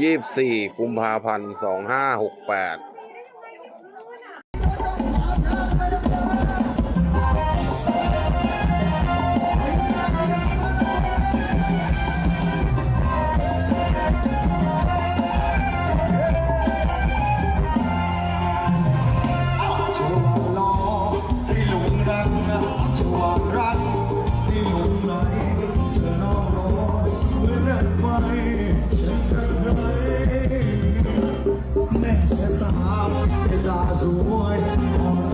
ยี่สี่กุมภาพันธ์สองห้าหกแปด stars award.